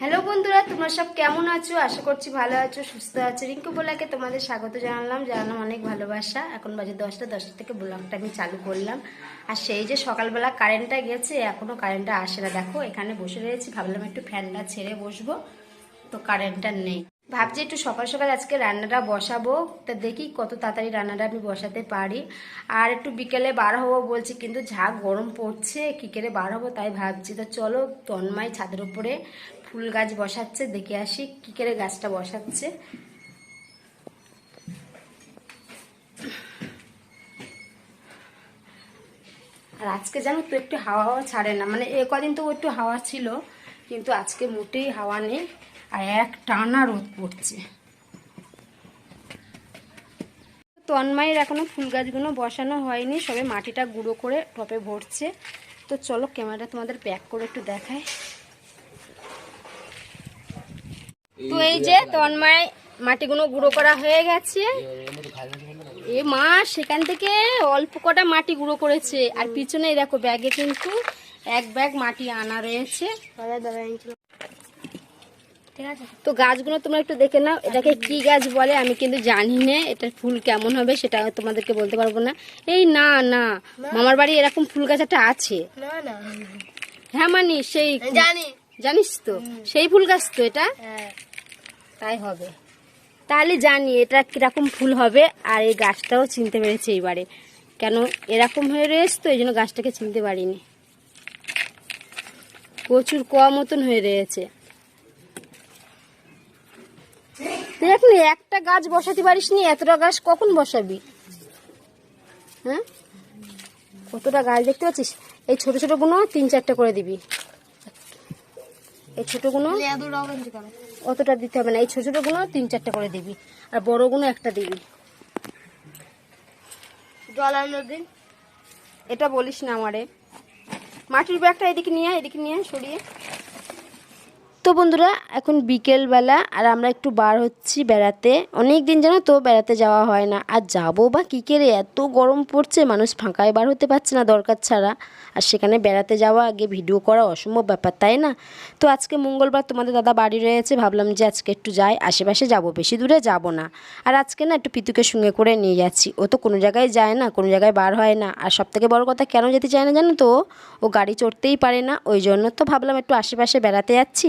Hello বন্ধুরা, তোমরা সব কেমন আছো? আশা করছি ভালো আছো, সুস্থ আছো। রিঙ্কু বোলাকে তোমাদের স্বাগত জানালাম জানালাম অনেক ভালোবাসা। এখন বাজে দশটা দশটা থেকে ব্লগটা আমি চালু করলাম। আর সেই যে সকালবেলা কারেন্টটা গেছে এখনও কারেন্টটা আসে না। দেখো, এখানে বসে রয়েছি, ভাবলাম একটু ফ্যানটা ছেড়ে বসবো, তো কারেন্টটা নেই। ভাবছি একটু সকাল সকাল আজকে রান্নাটা বসাবো, তা দেখি কত তাড়াতাড়ি রান্নাটা আমি বসাতে পারি। আর একটু বিকেলে বার হব বলছি, কিন্তু যা গরম পড়ছে, কী করে বার হব তাই ভাবছি। তো চলো, তন্ময় ছাদের উপরে ফুল গাছ বসাচ্ছে, দেখে আসি কি করে গাছটা বসাচ্ছে। আর আজকে জানো তো একটু হাওয়া ছাড়ে না মানে এ কদিন তো একটু হাওয়া ছিল, কিন্তু আজকে মোটেই হাওয়া নেই, আর এক টানা রোদ পড়ছে। তন্মায়ের এখনও ফুল গাছগুলো বসানো হয়নি, সবে মাটিটা গুঁড়ো করে টপে ভরছে। তো চলো ক্যামেরাটা তোমাদের প্যাক করে একটু দেখায় তো এই যে তন্মায় মাটিগুলো গুঁড়ো করা হয়ে গেছে। এ মা সেখান থেকে অল্প কটা মাটি গুঁড়ো করেছে। আর পিছনে দেখো ব্যাগে কিন্তু এক ব্যাগ মাটি আনা রয়েছে। তো গাছগুলো তোমরা একটু দেখে নাও এটাকে কি গাছ বলে আমি কিন্তু জানি না এটার ফুল কেমন হবে সেটা তোমাদেরকে বলতে পারব না। এই না না মামার বাড়ি এরকম ফুল গাছ একটা আছে। হ্যাঁ মানি সেই জানি। জানিস তো? সেই ফুল গাছ তো এটা? হ্যাঁ। তাই হবে। তাহলে জানি এটা কীরকম ফুল হবে আর এই গাছটাও চিনতে পেরেছি এইবারে। কেন এরকম হয়ে রয়েছে তো, এই জন্য গাছটাকে চিনতে পারিনি। প্রচুর কম মতন হয়ে রয়েছে। দেখ না, একটা গাছ বসাতে পারিস নি, এতটা গাছ কখন বসাবি? হ্যাঁ? কতটা গাছ দেখতে পাচ্ছিস? এই ছোট ছোটগুলো তিন চারটে করে দিবি। এই ছোটগুলো অতটা দিতে হবে না। এই ছোটো ছোটোগুলো তিন চারটে করে দিবি, আর বড়গুলো একটা দিবি। জল দিন। এটা বলিস না আমারে। মাটির ব্যাগটা এদিকে নিয়ে এদিকে নিয়ে সরিয়ে। তো বন্ধুরা, এখন বিকেলবেলা আর আমরা একটু বার হচ্ছি বেড়াতে। অনেক দিন জানো তো বেড়াতে যাওয়া হয় না। আর যাব বা কী করে? এত গরম পড়ছে, মানুষ ফাঁকায় বার হতে পারছে না দরকার ছাড়া। আর সেখানে বেড়াতে যাওয়া আগে ভিডিও করা অসম্ভব ব্যাপার, তাই না? তো আজকে মঙ্গলবার তোমাদের দাদা বাড়ি রয়েছে, ভাবলাম যে আজকে একটু যাই। আশেপাশে যাব, বেশি দূরে যাব না। আর আজকে না একটু পিতুকে সঙ্গে করে নিয়ে যাচ্ছি। ও তো কোনো জায়গায় যায় না, কোনো জায়গায় বার হয় না। আর সব থেকে বড় কথা, কেন যেতে চায় না জানো তো? ও গাড়ি চড়তেই পারে না। ওই জন্য তো ভাবলাম একটু আশেপাশে বেড়াতে যাচ্ছি।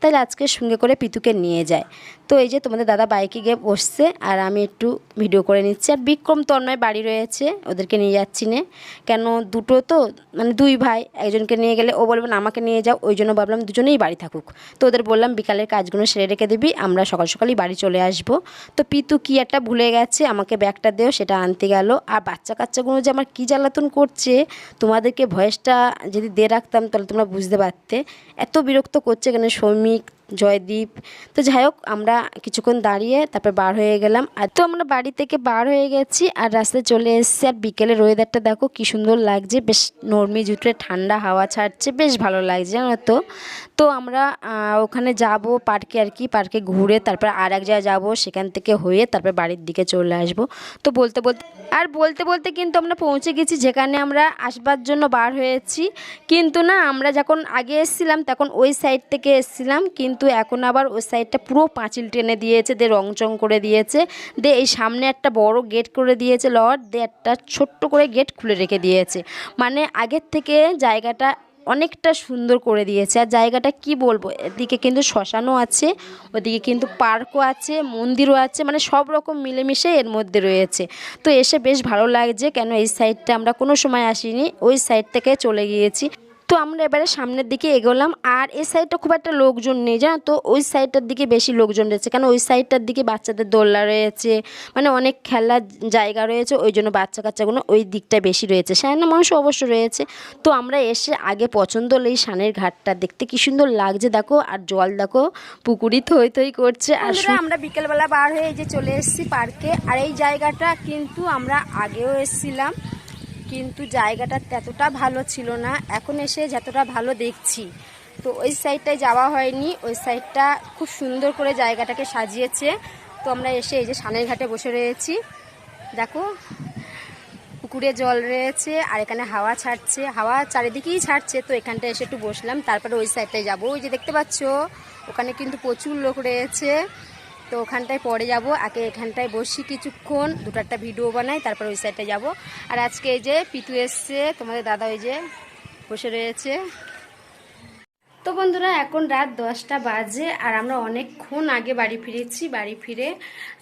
তাহলে আজকে সঙ্গে করে পিতুকে নিয়ে যায়। তো এই যে তোমাদের দাদা বাইকে গিয়ে বসছে, আর আমি একটু ভিডিও করে নিচ্ছি। আর বিক্রম তন্ময় বাড়ি রয়েছে, ওদেরকে নিয়ে যাচ্ছি নে। কেন দুটো তো মানে দুই ভাই, একজনকে নিয়ে গেলে ও বলবে, না, আমাকে নিয়ে যাও। ওই জন্য ভাবলাম দুজনেই বাড়ি থাকুক। তো ওদের বললাম, বিকালের কাজগুলো সেরে রেখে দিবি, আমরা সকাল সকালই বাড়ি চলে আসব। তো পিতু কি একটা ভুলে গেছে, আমাকে ব্যাগটা দেও, সেটা আনতে গেল। আর বাচ্চা কাচ্চাগুলো যে আমার কী জ্বালাতন করছে, তোমাদেরকে ভয়েসটা যদি দিয়ে রাখতাম, তাহলে তোমরা বুঝতে পারতে। এত বিরক্ত করছে এখানে সৌমিক জয়দীপ। তো যাই হোক আমরা কিছুক্ষণ দাঁড়িয়ে তারপর বার হয়ে গেলাম। আর তো আমরা বাড়ি থেকে বার হয়ে গেছি আর রাস্তায় চলে এসেছি। আর বিকেলের ওয়েদারটা দেখো কি সুন্দর লাগছে। বেশ নরমি জুটে ঠান্ডা হাওয়া ছাড়ছে। বেশ ভালো লাগছে, জানো তো। তো আমরা ওখানে যাব পার্কে আর কি। পার্কে ঘুরে তারপর আর এক জায়গায় যাব। সেখান থেকে হয়ে তারপর বাড়ির দিকে চলে আসব। তো বলতে বলতে, আর বলতে বলতে কিন্তু আমরা পৌঁছে গেছি যেখানে আমরা আসবার জন্য বার হয়েছি। কিন্তু না, আমরা যখন আগে এসেছিলাম, তখন ওই সাইড থেকে এসেছিলাম। কিন্তু এখন আবার ওই সাইডটা পুরো পাঁচিল টেনে দিয়েছে, দিয়ে রং চং করে দিয়েছে। দিয়ে এই সামনে একটা বড় গেট করে দিয়েছে লট দিয়ে একটা ছোট্ট করে গেট খুলে রেখে দিয়েছে। মানে আগের থেকে জায়গাটা অনেকটা সুন্দর করে দিয়েছে। আর জায়গাটা কি বলব, এদিকে কিন্তু শ্মশানও আছে, ওদিকে কিন্তু পার্কও আছে, মন্দিরও আছে মানে সব রকম মিলেমিশে এর মধ্যে রয়েছে। তো এসে বেশ ভালো লাগছে কেন এই সাইডটা আমরা কোনো সময় আসিনি, ওই সাইড থেকে চলে গিয়েছি। তো আমরা এবারে সামনের দিকে এগোলাম আর এই সাইডটা খুব একটা লোকজন নেই জানো তো? ওই সাইডটার দিকে বেশি লোকজন রয়েছে কেন? ওই সাইডটার দিকে বাচ্চাদের দোলনা রয়েছে মানে অনেক খেলার জায়গা রয়েছে ওই জন্য বাচ্চা কাচ্চাগুলো ওই দিকটায় বেশি রয়েছে। সায়না মানুষ অবশ্য রয়েছে তো আমরা এসে আগে পছন্দ হলো এই সানের ঘাটটা। দেখতে কি সুন্দর লাগছে দেখো আর জল দেখো পুকুরি থই থই করছে আর আমরা বিকেলবেলা বার হয়ে এই যে চলে এসেছি পার্কে আর এই জায়গাটা কিন্তু আমরা আগেও এসেছিলাম। কিন্তু জায়গাটা ততটা ভালো ছিল না। এখন এসে যতটা ভালো দেখছি। তো ওই সাইডটায় যাওয়া হয়নি। ওই সাইডটা খুব সুন্দর করে জায়গাটাকে সাজিয়েছে। তো আমরা এসে এই যে সানের ঘাটে বসে রয়েছি। দেখো, পুকুরে জল রয়েছে আর এখানে হাওয়া ছাড়ছে। হাওয়া চারিদিকেই ছাড়ছে। তো এখানটা এসে একটু বসলাম। তারপরে ওই সাইডটায় যাব। ওই যে দেখতে পাচ্ছ, ওখানে কিন্তু প্রচুর লোক রয়েছে। তো ওখানটায় পরে যাব, আগে এখানটায় বসি কিছুক্ষণ দুটো একটা ভিডিও বানাই, তারপর ওই সাইডে যাব। আর আজকে এই যে পিতু এসছে, তোমাদের দাদা ওই যে বসে রয়েছে। তো বন্ধুরা, এখন রাত দশটা বাজে, আর আমরা অনেকক্ষণ আগে বাড়ি ফিরেছি। বাড়ি ফিরে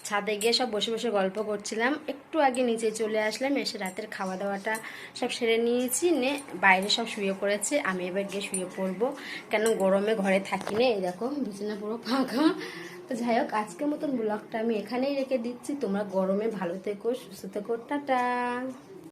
ছাদে গিয়ে সব বসে বসে গল্প করছিলাম। একটু আগে নিচে চলে আসলাম, এসে রাতের খাওয়া দাওয়াটা সব সেরে নিয়েছি। নে, বাইরে সব শুয়ে পড়েছে, আমি এবার গিয়ে শুয়ে পড়ব। কেন গরমে ঘরে থাকি না? এই দেখো, বিছানা পুরো ফাঁকা। তো যাই হোক, আজকের মতন ব্লগটা আমি এখানেই রেখে দিচ্ছি। তোমরা গরমে ভালো থেকো, সুস্থ থেকো, টাটা।